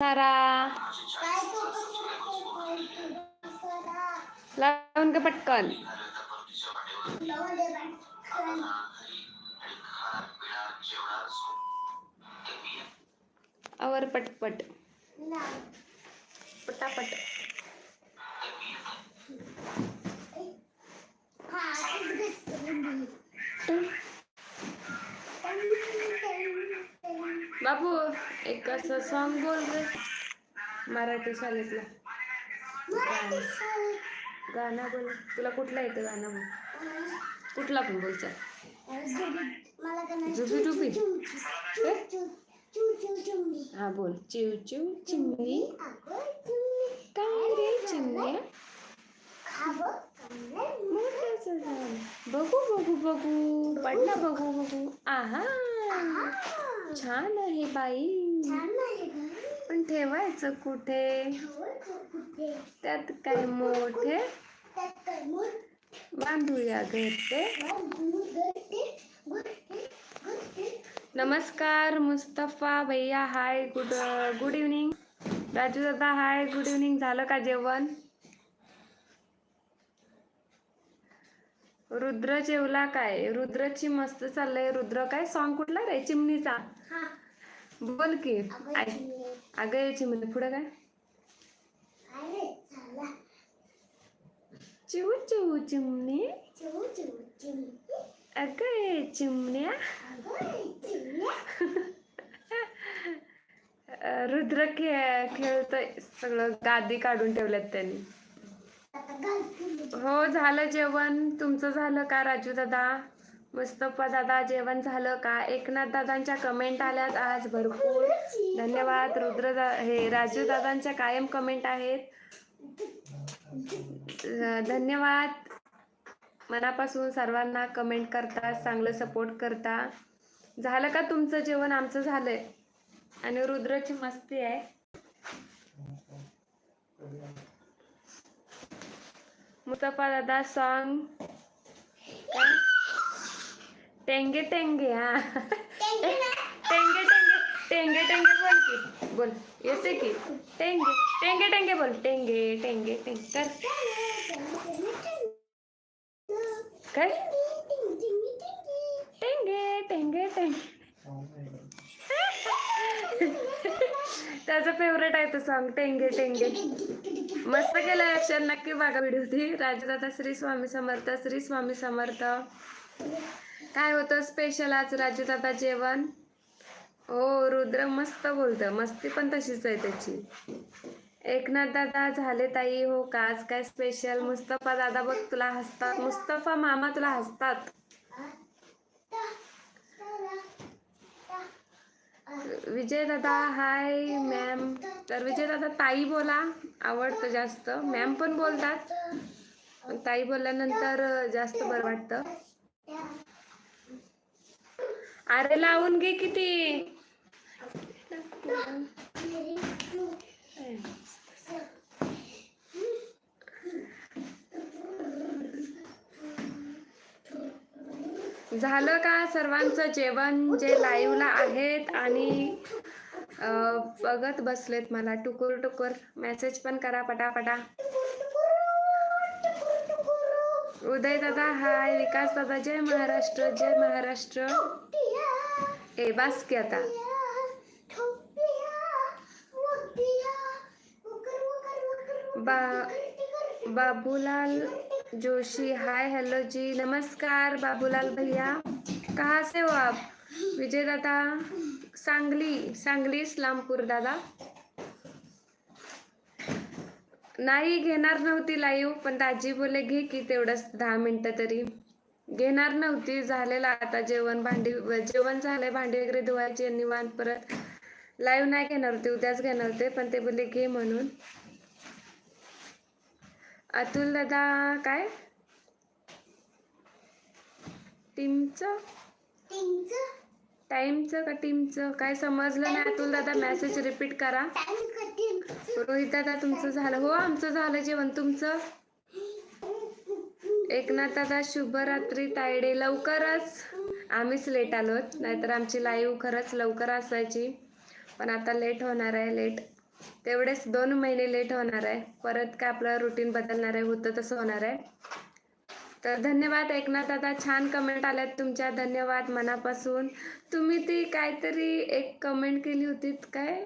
सारा लावून का पटकन. आवर पटपट. पटापट. बाबू एक असं सॉन्ग बोल रे. मराठी शाळेतलं. गाणं. बोल. तुला कुठलं येतं गाणं बोल? कुठला पण बोलचा जुबी डुबी हा? बोल. चिव चिव चिमणी काय रे चिमण्या बघू बघू बघू. पडला बघू बघू. आहा. छान आहे बाई. पण ठेवायचं कुठे? त्यात काय मोठे? बांधूया घरटे नमस्कार मुस्तफा भैया. Hi good good evening Raju दादा हाय गुड इव्हनिंग झालं का जेवण? रुद्र जेवला काय? रुद्रची मस्त चाललंय. रुद्र काय? सॉन्ग कुठला रे? चिमणीचा. बोल की. अगं ये चिमणी. पुढे काय? चिव चिव चिमणी. अगं ये चिमण्या. रुद्र खेळ खेळतोय. सगळं गादी काढून ठेवल्यात त्यांनी. हो झालं जेवण. तुमचं झालं का राजू दादा? मुस्तफा दादा जेवण झालं का? एकनाथ दादांच्या कमेंट आल्यात आज भरपूर. धन्यवाद. रुद्र दा हे राजू दादांच्या कायम कमेंट आहेत. धन्यवाद. मनापासून सर्वांना कमेंट करता चांगलं सपोर्ट करता. झालं का तुमचं जेवण? आमचं झालंय. आणि रुद्रची मस्ती आहे. मुस्तफा दादा सॉन्ग टेंगे टेंगे हा टेंगे टेंगे टेंगे टेंगे बोल की बोल येते की टेंगे टेंगे टेंगे बोल टेंगे टेंगे टेंगे कर काय टेंगे टेंगे टेंगे त्याचं फेवरेट आहे तो सॉन्ग टेंगे टेंगे मस्त केलं अक्षर नक्की बघा व्हिडिओ ती राजदादा श्री स्वामी समर्थ श्री स्वामी समर्थ. काय होतं? स्पेशल आज राजदादा जेवण. हो रुद्र मस्त बोलतं. मस्ती पण तशीच आहे त्याची. एकनाथ दादा झाले ताई. हो का? आज काय स्पेशल मुस्तफा दादा बघ तुला हसतात. मुस्तफा मामा तुला हसतात. विजय दादा हाय मॅम तर विजय दादा ताई बोला. आवडतं जास्त. मॅम पण बोलतात. ताई बोलल्यानंतर जास्त बरं वाटतं. अरे लावून घे किती? झालं का सर्वांचं जेवण जे लाईव्हला आहेत आणि बघत बसलेत मला टुकुर टुकुर. मेसेज पण करा पटापटा. उदय दादा हाय विकास दादा जय महाराष्ट्र जय महाराष्ट्र. ए बास की आता. बा बाबूलाल जोशी हाय हेलो जी. नमस्कार बाबूलाल भैया. कहाँ से हो आप? विजय दादा सांगली सांगली इस्लामपूर दादा. नाही घेणार नव्हती लाईव्ह पण दाजी बोले घे की तेवढंच दहा मिनटं तरी. घेणार नव्हती झालेलं आता जेवण भांडी जेवण झालंय भांडी वगैरे धुवायची निवांत परत. लाईव्ह नाही घेणार होते उद्याच घेणार होते पण ते बोले घे म्हणून. अतुल दादा काय? टीमचं? टाइमचं का टीमचं? काय समजलं नाही अतुल दादा? मेसेज रिपीट करा. रोहित दादा तुमचं झालं. हो आमचं झालं जेवण. तुमचं? एकनाथ दादा शुभरात्री तायडे. लवकरच. आम्हीच लेट आलोत. नाहीतर आमची लाईव्ह खरंच लवकर असायची. पण आता लेट होणार आहे. लेट तेवढेच दोन महिने लेट होणार आहे. परत काय आपलं रुटीन बदलणार आहे होतं तसं होणार आहे. तर धन्यवाद एकनाथ दादा छान कमेंट आल्यात तुमच्या. धन्यवाद मनापासून. तुम्ही ती काहीतरी एक कमेंट केली होती काय?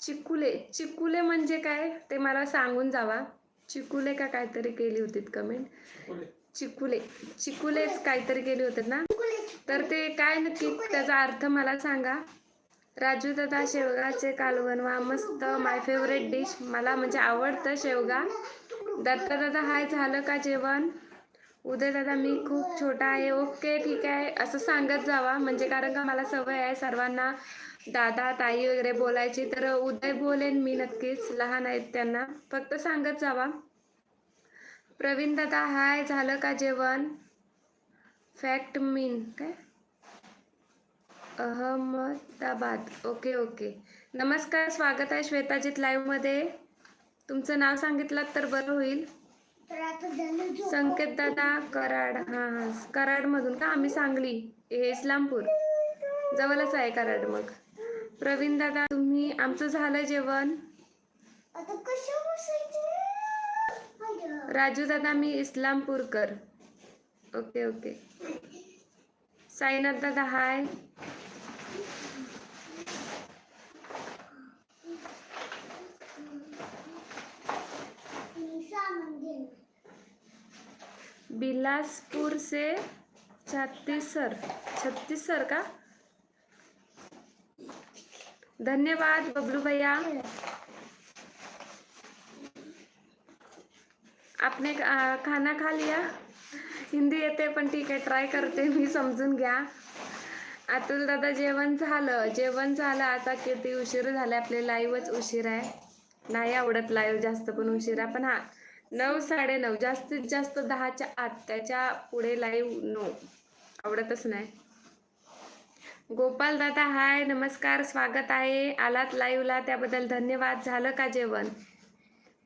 चिकुले. चिकुले म्हणजे काय? ते मला सांगून जावा. चिकुले का काहीतरी केली होती कमेंट चिकुले. चिकुलेच काहीतरी केली होते ना? तर ते काय नक्की? त्याचा अर्थ मला सांगा. राजू दादा शेवगाचे कालवण वा मस्त माय फेवरेट डिश मला म्हणजे आवडतं शेवगा. दत्ता दादा हाय झालं का जेवण? उदय दादा मी खूप छोटा आहे. ओके ठीक आहे. असं सांगत जावा. म्हणजे कारण का मला सवय आहे सर्वांना. दादा ताई वगैरे बोलायची. तर उदय बोलेन मी नक्कीच. लहान आहेत त्यांना. फक्त सांगत जावा. प्रवीण दादा हाय झालं का जेवण? फॅक्ट मीन काय? अहमदाबाद. Okay okay. नमस्कार स्वागत आहे श्वेताजीत लाईव्हमध्ये तुमचं नाव सांगितलं तर बरं होईल. संकेत दादा कराड. हां हां. कराडमधून का? आम्ही सांगली. हे इस्लामपूर. जवळच आहे कराड मग. प्रवीण दादा तुम्ही आमचं झालं जेवण. राजू दादा मी इस्लामपूरकर. Okay okay. साईनाथ दादा हाय बिलासपुर से छत्तीसर छत्तीसर का? धन्यवाद बबलू भैया आपने खाना खा लिया? हिंदी येते पण ठीक आहे ट्राय करते मी समजून घ्या. अतुल दादा जेवण झालं. जेवण झालं आता किती उशीर झाला आपले लाईव्हच उशीर आहे. नाही आवडत लाईव्ह जास्त पण उशिरा पण हा नऊ साडे नऊ. जास्तीत जास्त दहाच्या आत त्याच्या पुढे लाईव्ह नो आवडतच नाही. गोपाल दादा हाय नमस्कार स्वागत आहे. आलात लाईव्हला त्याबद्दल धन्यवाद. झालं का जेवण?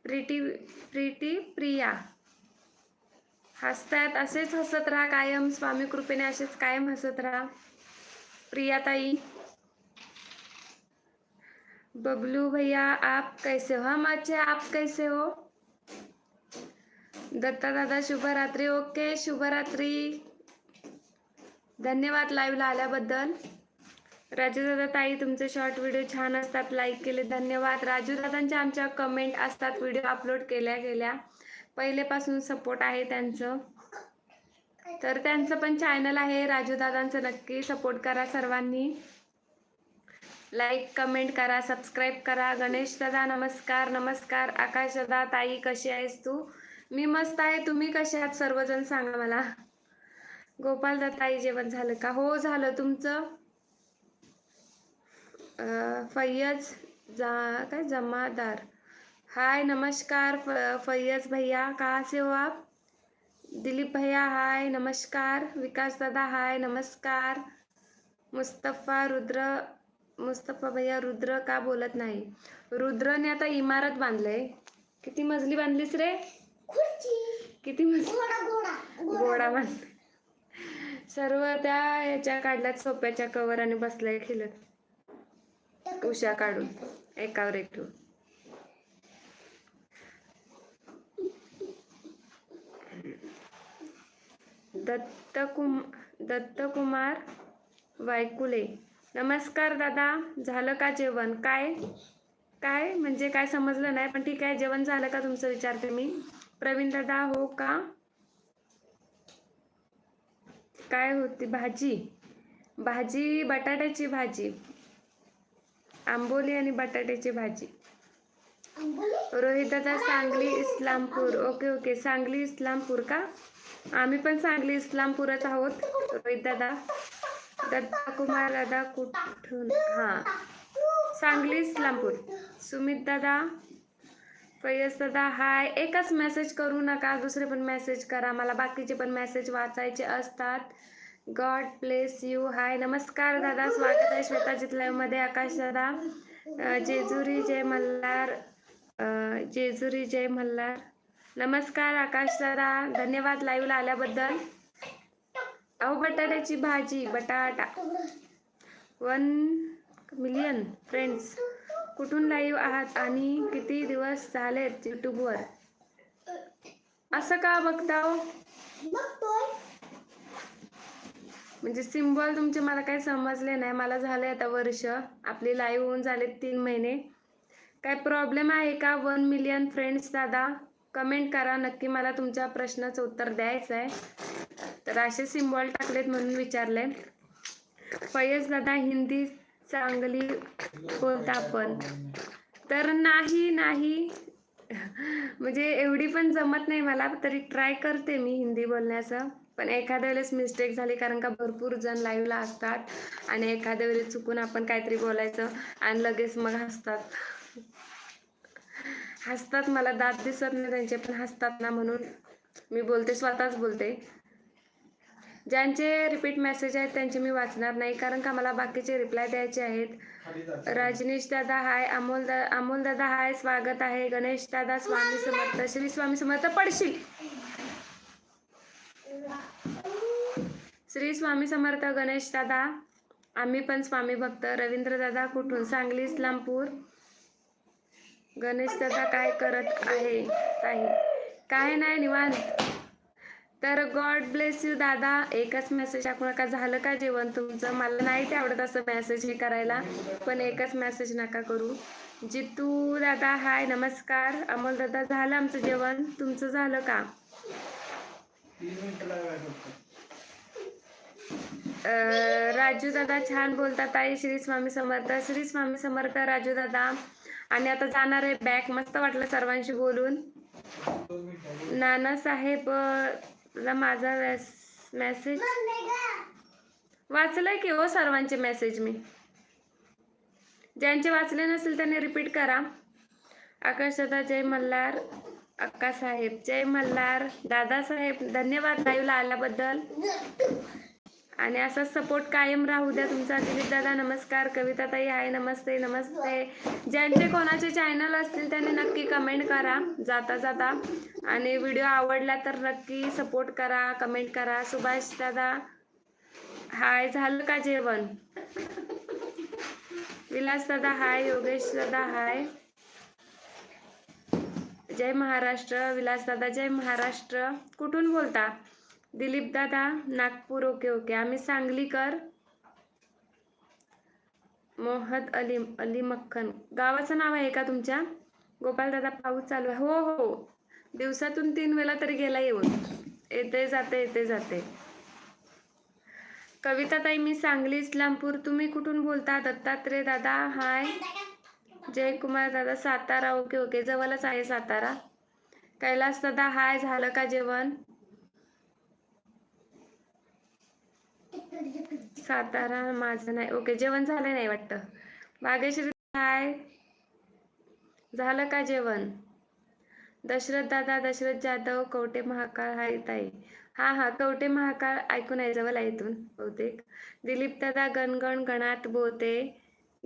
Pretty pretty Priya. हसतायत असेच हसत राहा कायम. स्वामी कृपेने असेच कायम हसत राहा. प्रियाताई. बबलू भैया आप कैसे हो? हम अच्छे आप कैसे हो? दत्ता दादा शुभरात्री. ओके शुभरात्री. धन्यवाद लाईव्हला आल्याबद्दल. राजू दादा ताई तुमचे शॉर्ट व्हिडिओ छान असतात लाईक केले. धन्यवाद. राजू दादांच्या आमच्या कमेंट असतात व्हिडिओ अपलोड केल्या गेल्या. पहिलेपासून सपोर्ट आहे त्यांचं. तर त्यांचं पण चॅनल आहे. राजूदादांचं नक्की सपोर्ट करा सर्वांनी. लाईक कमेंट करा सबस्क्राईब करा. गणेश दादा नमस्कार. नमस्कार. आकाश दादा ताई कशी आहेस तू? मी मस्त आहे. तुम्ही कसे आहात? सर्वजण सांगा मला. गोपाल दत्ताई जेवण झालं का? हो झालं. तुमचं? अं, फैयज जा काय? जमादार. हाय नमस्कार. फ- फैयज भैया कहाँ से हो आप? दिलीप भैया हाय नमस्कार. विकास दादा हाय नमस्कार. मुस्तफा रुद्र मुस्तफा भैया रुद्र का बोलत नाही? रुद्रने आता इमारत बांधलंय. किती मजली बांधलीस रे? किती गोडा बांध सर्व त्या ह्याच्या काढल्यात सोप्याच्या कवर आणि बसलाय खेळत उशा काढून. एकावर एक ठेवून. दत्तकुम दत्तकुमार वायकुले. नमस्कार दादा. झालं का जेवण? काय? काय? म्हणजे काय समजलं नाही पण ठीक आहे. जेवण झालं का तुमचं? विचारते मी. प्रवीण दादा हो का? काय होती भाजी? भाजी बटाट्याची भाजी. आंबोली आणि बटाट्याची भाजी. रोहित दादा सांगली इस्लामपूर. Okay okay. सांगली इस्लामपूर का? आम्ही पण सांगली इस्लामपूरच आहोत रोहित दादा दत्ता कुमार दादा कुठून? हां. सांगली इस्लामपूर. सुमित दादा फयस दादा हाय. एकच मेसेज करू नका दुसरे पण मेसेज करा. मला बाकीचे पण मेसेज वाचायचे असतात. गॉड प्लेस यू हाय नमस्कार दादा. स्वागत आहे श्वेता मध्ये. आकाश दादा जेजुरी जय मल्हार जेजुरी जय मल्हार. नमस्कार आकाश दादा धन्यवाद लाईव्हला आल्याबद्दल. अहो बटाट्याची भाजी बटाटा. वन मिलियन फ्रेंड्स कुठून लाईव्ह आहात आणि किती दिवस झालेत यूट्यूबवर असं का बघता हो? म्हणजे सिम्बॉल तुमचे मला काही समजले नाही. मला झाले आता वर्ष. आपली लाईव्ह होऊन झाले तीन महिने. काय प्रॉब्लेम आहे का? वन मिलियन फ्रेंड्स दादा कमेंट करा. नक्की मला तुमच्या प्रश्नाचं उत्तर द्यायचं आहे तर असे सिम्बॉल टाकलेत म्हणून विचारले. फयज दादा हिंदी चांगली बोलता आपण. तर नाही नाही. म्हणजे एवढी पण जमत नाही मला तरी ट्राय करते मी हिंदी बोलण्याचं. पण एखाद्या वेळेस मिस्टेक झाली कारण का भरपूर जण लाईव्हला असतात आणि एखाद्या वेळेस चुकून आपण काहीतरी बोलायचं आणि लगेच मग हसतात. हसतात मला दात दिसत नाही त्यांचे पण हसतात ना म्हणून मी बोलते स्वतःच बोलते. ज्यांचे रिपीट मेसेज आहेत त्यांचे मी वाचणार नाही कारण का मला बाकीचे रिप्लाय द्यायचे आहेत. रजनीश दादा हाय. अमोल दा अमोल दादा हाय. स्वागत आहे. गणेश दादा स्वामी समर्थ श्री स्वामी समर्थ पडशील. श्री स्वामी समर्थ गणेश दादा. आम्ही पण स्वामी भक्त. रवींद्र दादा कुठून? सांगली इस्लामपूर गणेश दादा काय करत आहे? काही काय नाही निवांत. तर गॉड ब्लेस यू दादा. एकच मेसेज टाकू नका. झालं का जेवण तुमचं? मला नाही ते आवडत असं मेसेज हे करायला. पण एकच मेसेज नका करू. जितू दादा हाय नमस्कार. अमोल दादा झालं आमचं जेवण? तुमचं झालं का? राजू दादा छान बोलतात ताई. श्री स्वामी समर्थ. श्री स्वामी समर्थ राजू दादा. आणि आता जाणार आहे बॅक मस्त वाटलं सर्वांशी बोलून. नानासाहेब अं, ला माझा मेसेज वाचलंय की हो सर्वांचे मेसेज मी? ज्यांचे वाचले नसेल त्यांनी रिपीट करा. आकाश दादा जय मल्हार अक्का साहेब जय मल्हार दादासाहेब धन्यवाद लाईव्हला आल्याबद्दल. आणि असा सपोर्ट कायम राहू द्या तुमचा. दिलीप दादा नमस्कार. कविता ताई आहे नमस्ते नमस्ते. ज्यांचे कोणाचे चॅनल असतील त्यांनी नक्की कमेंट करा जाता जाता. आणि व्हिडिओ आवडला तर नक्की सपोर्ट करा कमेंट करा. सुभाष दादा हाय झालं का जेवण? विलास दादा हाय. योगेश दादा हाय. जय महाराष्ट्र. विलास दादा जय महाराष्ट्र. कुठून बोलता? दिलीप दादा नागपूर ओके ओके. आम्ही सांगलीकर मोहद अली अली मक्खन. गावाचं नाव आहे का तुमच्या? गोपाल दादा पाऊस चालू आहे. हो हो. दिवसातून तीन वेळा तरी गेला येऊन. येते जाते येते जाते. कविता ताई मी सांगली इस्लामपूर. तुम्ही कुठून बोलता? दत्तात्रय दादा हाय. जयकुमार दादा सातारा. Okay okay. जवळच आहे सातारा. कैलास दादा हाय. झालं का जेवण? सातारा माझं नाही. ओके जेवण झालं नाही वाटतं. भाग्यश्री हाय. झालं का जेवण? दशरथ दादा दशरथ जाधव कवटे महाकाळ हाय ताई. हा हा कवटे महाकाळ ऐकून आहे जवळ आहे इथून बहुतेक. दिलीप दादा गणगण गणात बोते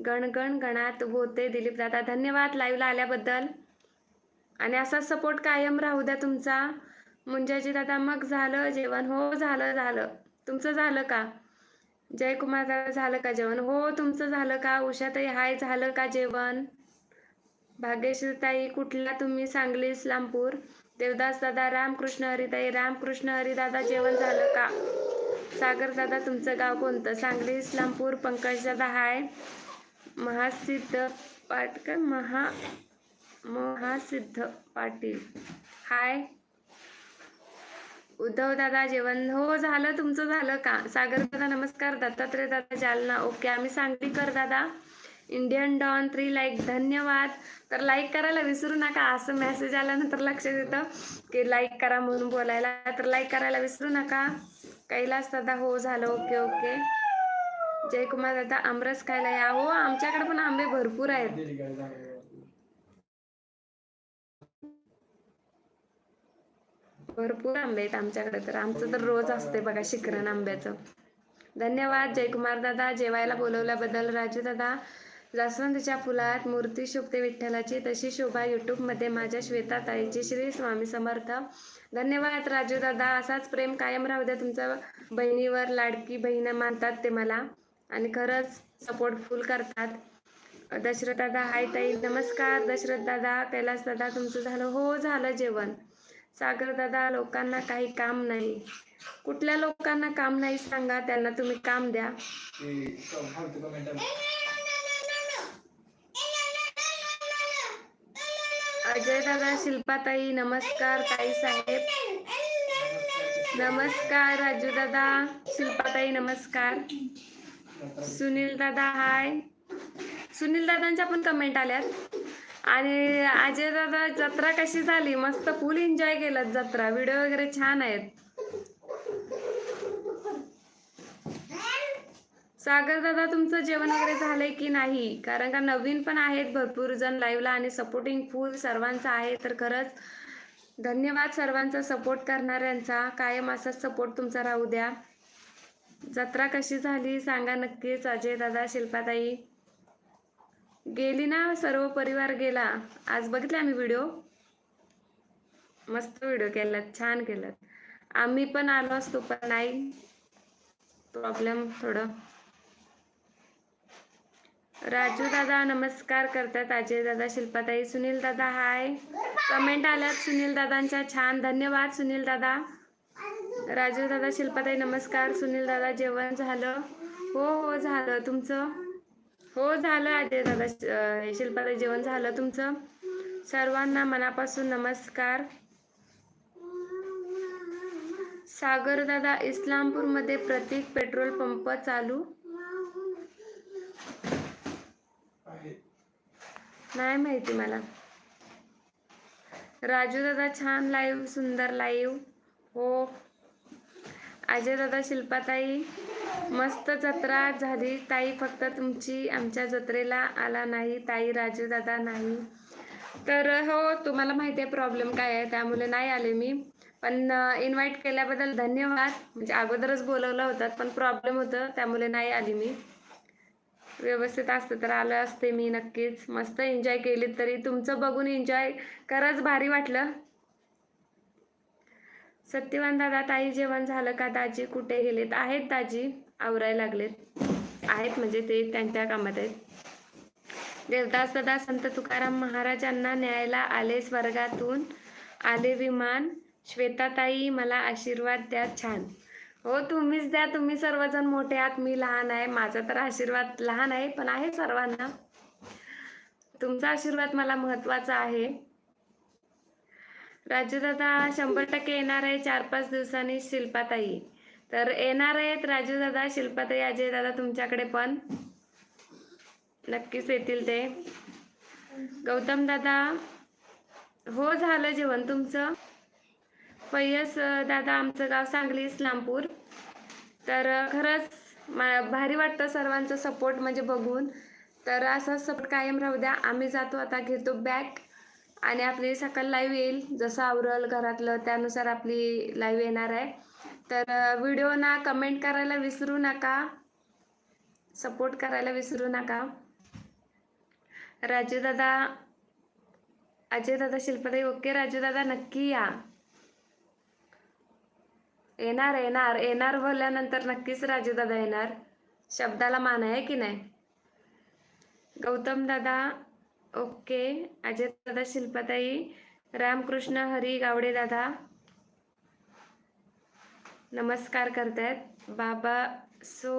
गणगण गणात बोते दिलीप दादा. धन्यवाद लाईव्हला आल्याबद्दल. आणि असा सपोर्ट कायम राहू द्या तुमचा. मुंजाजी दादा मग झालं जेवण. हो झालं झालं. तुमचं झालं का? जयकुमार दादा झालं का जेवण? हो तुमचं झालं का? उषाताई हाय झालं का जेवण? भाग्यश्रीताई कुठला तुम्ही सांगली इस्लामपूर देवदास दादा रामकृष्ण हरिताई रामकृष्ण हरिदादा जेवण झालं का? सागर दादा तुमचं गाव कोणतं? सांगली इस्लामपूर पंकज दादा हाय. महासिद्ध पाटकर महा महासिद्ध पाटील. हाय. उद्धव दादा जेवण हो झालं तुमचं झालं का? सागर दादा नमस्कार. दत्तात्रय दादा जालना. ओके आम्ही सांगलीकर दादा. इंडियन डॉन थ्री लाईक धन्यवाद. तर लाईक करायला विसरू नका असं मेसेज आल्यानंतर लक्षात येतं की लाईक करा म्हणून बोलायला. तर लाईक करायला विसरू नका. कैलास दादा हो झालं. Okay okay. जयकुमार दादा आमरस खायला या. हो आमच्याकडे पण आंबे भरपूर आहेत. भरपूर आंबे आहेत आमच्याकडे तर. आमचं तर रोज असते बघा शिकरण आंब्याचं. धन्यवाद जयकुमार दादा. जेवायला बोलवल्याबद्दल राजू दादा. जास्वंदीच्या फुलात मूर्ती शोभते विठ्ठलाची. तशी शोभा यूट्यूबमध्ये माझ्या श्वेता ताईची श्री स्वामी समर्थ. धन्यवाद राजू दादा. असाच प्रेम कायम राहू द्या तुमच्या बहिणीवर लाडकी बहीण मानतात ते मला. आणि खरंच सपोर्टफुल करतात. दशरथ दादा हाय ताई. नमस्कार दशरथ दादा कैलास दादा तुमचं झालं. हो झालं जेवण. सागर दादा लोकांना काही काम नाही. कुठल्या लोकांना काम नाही सांगा त्यांना तुम्ही काम द्या. अजय दादा शिल्पाताई नमस्कार ताई साहेब. नमस्कार राजू दादा शिल्पाताई नमस्कार. सुनील दादा हाय. सुनील दादांच्या पण कमेंट आल्यात. आणि अजय दादा जत्रा कशी झाली? मस्त फुल एन्जॉय केलं जत्रा. व्हिडिओ वगैरे छान आहेत. सागर दादा तुमचं जेवण वगैरे झालंय की नाही? कारण का नवीन पण आहेत भरपूर जण लाईव्हला आणि सपोर्टिंग फुल सर्वांचा आहे. तर खरंच धन्यवाद सर्वांचा सपोर्ट करणाऱ्यांचा. कायम असाच सपोर्ट तुमचा राहू द्या. जत्रा कशी झाली? सांगा नक्कीच. अजय दादा शिल्पाताई. गेली ना सर्व परिवार गेला. आज बघितले आम्ही व्हिडिओ मस्त व्हिडिओ केलात छान केलात. आम्ही पण आलो असतो पण नाही. प्रॉब्लेम थोडं. राजू दादा नमस्कार करतात. अजय दादा शिल्पाताई सुनील दादा हाय कमेंट आल्यात सुनील दादांच्या छान. धन्यवाद सुनील दादा. राजू दादा शिल्पाताई नमस्कार. सुनील दादा जेवण झालं? हो हो झालं. तुमचं? हो झालं अजय दादा. अं, शिल्पाताई जेवण झालं तुमचं. सर्वांना मनापासून नमस्कार. सागर दादा इस्लामपूरमध्ये प्रतीक पेट्रोल पंप चालू? नाही माहिती मला. राजू दादा छान लाईव्ह सुंदर लाईव्ह हो. अजय दादा शिल्पाताई. मस्त जत्रा झाली. ताई फक्त तुमची आमच्या जत्रेला आला नाही. ताई राजू दादा नाही. तर हो तुम्हाला माहिती आहे प्रॉब्लेम काय आहे? त्यामुळे नाही आले मी. पण इन्व्हाइट केल्याबद्दल धन्यवाद. म्हणजे अगोदरच बोलवलं होतं पण प्रॉब्लेम होतं. त्यामुळे नाही आली मी. व्यवस्थित असतं तर आलं असते मी नक्कीच. मस्त एन्जॉय केली तरी. तुमचं बघून एन्जॉय खरंच भारी वाटलं. सत्यवान दादा ताई जेवण झालं का दाजी? कुठे गेलेत? आहेत दाजी. आवरायला लागलेत. आहेत म्हणजे ते त्यांच्या कामात आहेत. देवदास दादा संत तुकाराम महाराजांना न्यायला आले स्वर्गातून. आले विमान. श्वेताताई मला आशीर्वाद द्या छान. हो तुम्हीच द्या. तुम्ही सर्वजण मोठे आहात. मी लहान आहे. माझा तर आशीर्वाद लहान आहे पण आहे सर्वांना. तुमचा आशीर्वाद मला महत्त्वाचा आहे. राजूदादा शंभर टक्के येणार आहे. चार पाच दिवसांनी शिल्पाताई. तर येणार आहेत राजू दादा शिल्पाताई अजय दादा तुमच्याकडे पण. नक्कीच येतील ते. गौतम दादा हो झालं जेवण तुमचं? पैयस दादा आमचं गाव सांगली इस्लामपूर. तर खरंच मा भारी वाटतं सर्वांचं सपोर्ट म्हणजे बघून. तर असा सपोर्ट कायम राहू द्या. आम्ही जातो आता घेतो बॅग आणि आपली सकाळ लाईव्ह येईल. जसं आवरल घरातलं त्यानुसार आपली लाईव्ह येणार आहे. तर व्हिडिओ ना कमेंट करायला विसरू नका. सपोर्ट करायला विसरू नका. राजू दादा अजय दादा शिल्पताई ओके राजू दादा नक्की या. येणार येणार येणार बोलल्यानंतर नक्कीच राजू दादा येणार. शब्दाला मान आहे की नाही? गौतम दादा ओके. अजय दादा शिल्पाताई रामकृष्ण हरी गावडे दादा. नमस्कार करतायत. बाबा सो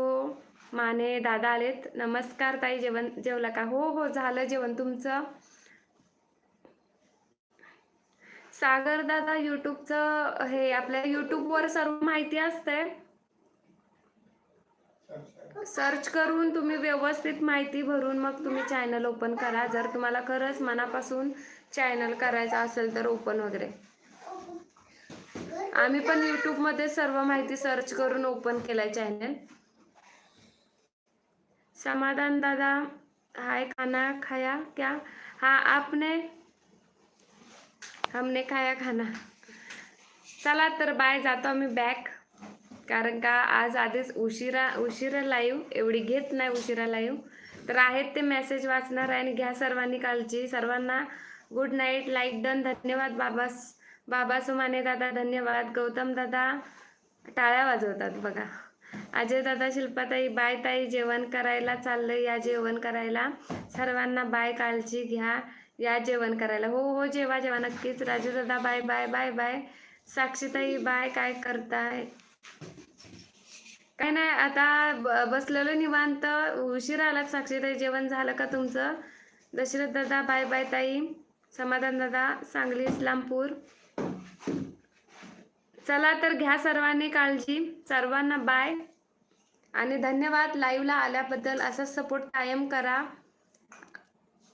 माने दादा आलेत. नमस्कार ताई जेवण जेवला का? हो हो झालं जेवण तुमचं? सागर दादा युट्यूबचं हे आपल्या युट्यूबवर सर्व माहिती असते सर्च करून तुम्ही व्यवस्थित माहिती भरून मग तुम्ही चॅनल ओपन करा. जर तुम्हाला खरंच मनापासून चॅनल करायचं असेल तर ओपन वगैरे. आम्ही पण यूट्यूबमध्ये सर्व माहिती सर्च करून ओपन केलाय चॅनल समाधान दादा हाय खाना खाया क्या? हा आपने? हमने खाया खाना. चला तर बाय जातो आम्ही बॅक कारण का आज आधीच उशिरा उशिरा लाईव्ह एवढी घेत नाही उशिरा लाईव्ह तर आहेत ते मेसेज वाचणार आहे आणि घ्या सर्वांनी कालची. सर्वांना गुड नाईट लाईक डन धन्यवाद बाबा बाबा सुमाने दादा धन्यवाद. गौतम दादा टाळ्या वाजवतात बघा. अजय दादा शिल्पाताई बाय ताई जेवण करायला चाललंय. या जेवण करायला सर्वांना बाय काळजी घ्या. या जेवण करायला. हो हो जेवा जेवा. नक्कीच. राजू दादा बाय बाय बाय बाय. साक्षीताई बाय. काय करताय? काय नाही आता ब- बसलेलो निवांत. उशीर आलात साक्षीताई जेवण झालं का तुमचं? दशरथ दादा बाय बाय ताई. समाधान दादा सांगली इस्लामपूर चला तर घ्या सर्वांनी काळजी. सर्वांना बाय आणि धन्यवाद लाईव्हला आल्याबद्दल असा सपोर्ट कायम करा.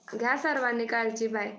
घ्या सर्वांनी काळजी बाय